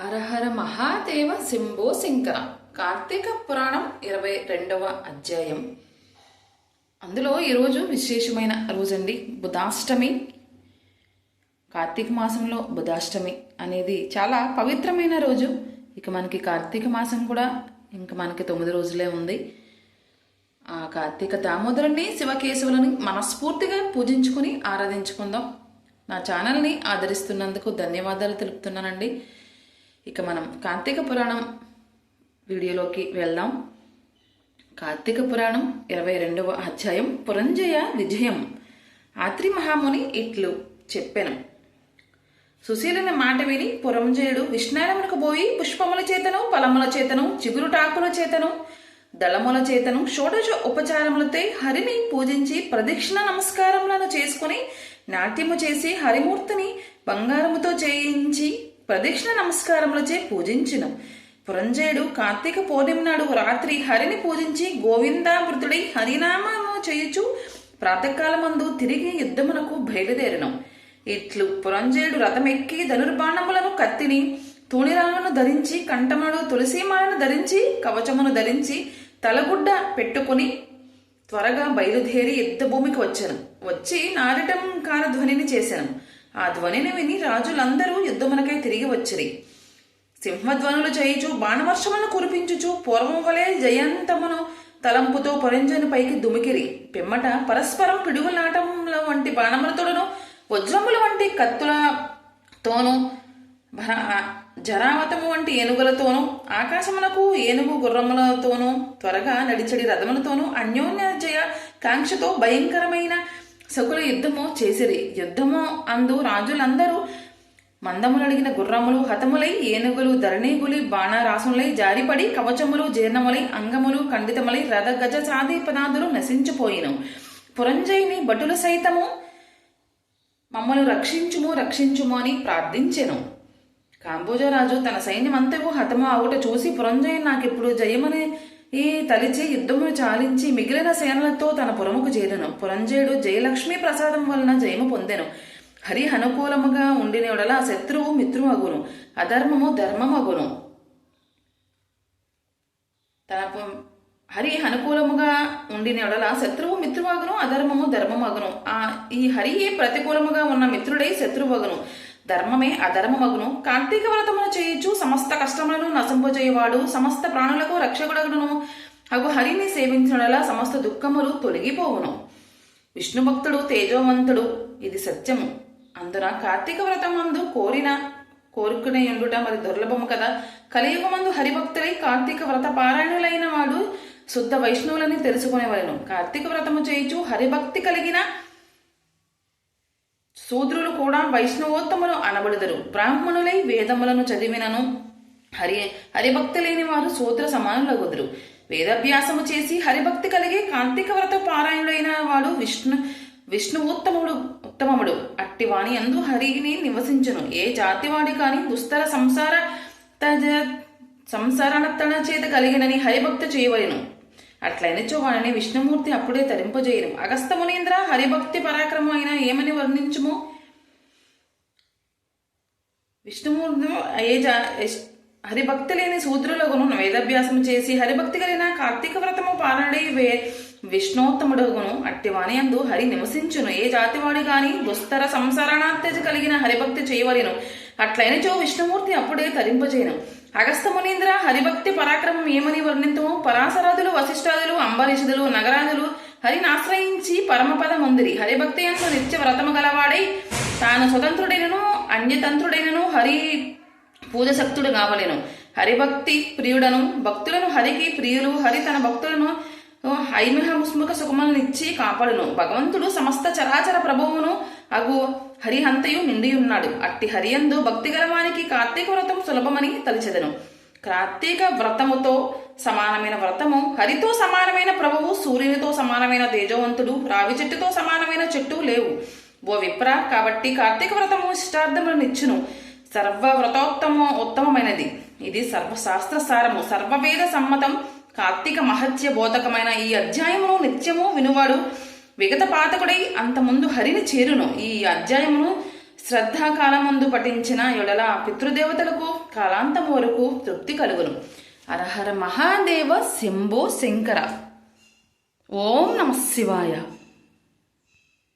అరహర మహాదేవ శంభో శంకర. కార్తీక పురాణం ఇరవై రెండవ అధ్యాయం. అందులో ఈరోజు విశేషమైన రోజండి. బుధాష్టమి. కార్తీక మాసంలో బుధాష్టమి అనేది చాలా పవిత్రమైన రోజు. ఇక మనకి కార్తీక మాసం కూడా ఇంకా మనకి తొమ్మిది రోజులే ఉంది. ఆ కార్తీక దామోదరుని శివకేశవులని మనస్ఫూర్తిగా పూజించుకుని ఆరాధించుకుందాం. నా ఛానల్ని ఆదరిస్తున్నందుకు ధన్యవాదాలు తెలుపుతున్నానండి. ఇక మనం కార్తీక పురాణం వీడియోలోకి వెళ్దాం. కార్తీక పురాణం ఇరవై రెండవ అధ్యాయం. పురంజయ విజయం. ఆత్రి మహాముని ఇట్లు చెప్పెను. సుశీలని మాట విని పురంజయుడు విష్ణారమునకు పోయి పుష్పముల చేతను ఫలముల చేతను చిగురుటాకుల చేతను దళముల చేతను షోడశ ఉపచారములతో హరిని పూజించి ప్రదక్షిణ నమస్కారములను చేసుకుని నాట్యము చేసి హరిమూర్తిని బంగారముతో చేయించి ప్రదక్షిణ నమస్కారములచే పూజించిన. పురంజయుడు కార్తీక పౌర్ణమి నాడు రాత్రి హరిని పూజించి గోవిందామృతుడై హరినామము చేయుచు ప్రాతకాలమందు తిరిగి యుద్ధమునకు బయలుదేరను. ఇట్లు పురంజయుడు రథమెక్కి ధనుర్బాణములను కత్తిని తూణిరాలను ధరించి కంఠముడు తులసీమాలను ధరించి కవచమును ధరించి తలగుడ్డ పెట్టుకుని త్వరగా బయలుదేరి యుద్ధభూమికి వచ్చాను. వచ్చి నారటం కాల ధ్వనిని చేశాను ఆ ధ్వనిని విని రాజులందరూ యుద్ధమునకై తిరిగి వచ్చిరి. సింహధ్వనులు చేయుచు బాణవర్షములను కురిపించుచు పూర్వం వలె జయంతమును తలంపుతో పొరంజని పైకి దుమికిరి. పిమ్మట పరస్పరం పిడుగులాటముల వంటి బాణములతోను వజ్రముల వంటి కత్తులతోనూ జరావతము వంటి ఏనుగులతోనూ ఆకాశమునకు ఏనుగు గుర్రములతోనూ త్వరగా నడిచడి రథములతోనూ అన్యోన్య జయ కాంక్షతో భయంకరమైన సకుల యుద్ధము చేసిరి. యుద్ధము అందు రాజులందరూ మందములడిగిన గుర్రములు హతములై ఏనుగులు ధరణీగులి బాణరాసులై జారిపడి కవచములు జీర్ణములై అంగములు ఖండితములై రథ గజ సాధి పదాదులు నశించిపోయిను. పురంజయుని భటులు సైతము మమ్మల్ని రక్షించుము రక్షించుము అని ప్రార్థించెను. కాంబోజరాజు తన సైన్యమంతకు హతము ఆవుట చూసి పురంజయుని నాకిప్పుడు జయమనే ఈ తలిచి యుద్ధమును చాలించి మిగిలిన సేనలతో తన పురముకు చేరెను పురంజయుడు జయలక్ష్మి ప్రసాదం వలన జయము పొందెను. హరి అనుకూలముగా ఉండిన శత్రువు మిత్రుమగును. అధర్మము ధర్మమగును. తన పు- హరి అనుకూలముగా ఉండిన శత్రువు మిత్రువగును అధర్మము ధర్మమగును. ఆ ఈ హరి ప్రతికూలముగా ఉన్న మిత్రుడై శత్రువగును. ధర్మమే అధర్మమగును కార్తీక వ్రతమును చేయొచ్చు సమస్త కష్టములను నశింపజేయవాడు. సమస్త ప్రాణులకు రక్షకుడగును. అగు హరిని సేవించడలా సమస్త దుఃఖములు తొలగిపోవును. విష్ణు భక్తుడు తేజోవంతుడు ఇది సత్యము. అందున కార్తీక వ్రతం మందు కోరిన కోరుకునే ఉండుట మరి దుర్లభము కదా. కలియుగమందు హరిభక్తులై కార్తీక వ్రత పారాయణులైన వాడు శుద్ధ వైష్ణవులని తెలుసుకునేవలను. కార్తీక వ్రతము చేయుచు హరిభక్తి కలిగిన శూద్రులు కూడా వైష్ణవోత్తములు అనబడుదరు. బ్రాహ్మణులై వేదములను చదివినను. హరి హరిభక్తి లేని వారు శూద్ర సమానులగుదురు. వేదాభ్యాసము చేసి హరిభక్తి కలిగి కాంతిక వ్రత పారాయణుడైన వాడు విష్ణు విష్ణువోత్తముడు ఉత్తమముడు. అట్టి వాణి అందు హరిని నివసించును. ఏ జాతివాడి కాని దుస్తర సంసార తజ సంసారణత్తన చేత కలిగినని హరిభక్తి చేయవలెను. అట్లయినచో వాడిని విష్ణుమూర్తి అప్పుడే తరింపజేయను. అగస్తమునీంద్ర హరిభక్తి పరాక్రమం అయినా ఏమని వర్ణించుము? విష్ణుమూర్తి ఏ జా హరిభక్తి లేని శూద్రులగును వేదాభ్యాసం చేసి హరిభక్తి కలిగిన కార్తీక వ్రతము పాలనడై వే విష్ణోత్తముడగును అట్టి వాణి అందు హరి నివసించును. ఏ జాతివాడి గాని దుస్తర సంసరణాత్యజ కలిగిన హరిభక్తి చేయవలెను. అట్లయినచో విష్ణుమూర్తి అప్పుడే తరింపజేయను. అగస్తమునీంద్ర హరిభక్తి పరాక్రమం ఏమని వర్ణింతుము? పరాశరాదులు వశిష్ఠాదులు అంబరీషుదులు నగరాధులు హరిని ఆశ్రయించి పరమపద ముందిరి హరిభక్తి ఎందు నిత్య వ్రతము గలవాడై తాను స్వతంత్రుడైనను అన్యతంత్రుడైనను హరి పూజ శక్తుడు కావలేను. హరిభక్తి ప్రియుడను భక్తులను హరికి ప్రియులు హరి తన భక్తులను హైమిహముస్ముఖ సుఖములనిచ్చి కాపాడును. భగవంతుడు సమస్త చరాచర ప్రభువును అగు హరిహంతయు నిండి ఉన్నాడు అట్టి హరియందు భక్తి గలవానికి కార్తీక వ్రతం సులభమని తలిచెదను. కార్తీక వ్రతముతో సమానమైన వ్రతము హరితో సమానమైన ప్రభువు సూర్యునితో సమానమైన తేజవంతుడు రావి చెట్టుతో సమానమైన చెట్టు లేవు. ఓ విప్ర కాబట్టి కార్తీక వ్రతము ఇష్టార్థములనిచ్చును. సర్వ వ్రతోత్తమ ఉత్తమమైనది. ఇది సర్వశాస్త్ర సారము సర్వవేద సమ్మతం. కార్తీక మహత్య బోధకమైన ఈ అధ్యాయమును నిత్యము వినువాడు. విగత పాతకుడై అంతముందు హరిని చేరును. ఈ అధ్యాయమును శ్రద్ధాకాలమందు పఠించిన యుడల పితృదేవతలకు కాలాంతం వరకు తృప్తి కలుగును. అరహర మహాదేవ శంభో శంకర. ఓం నమ శివాయ.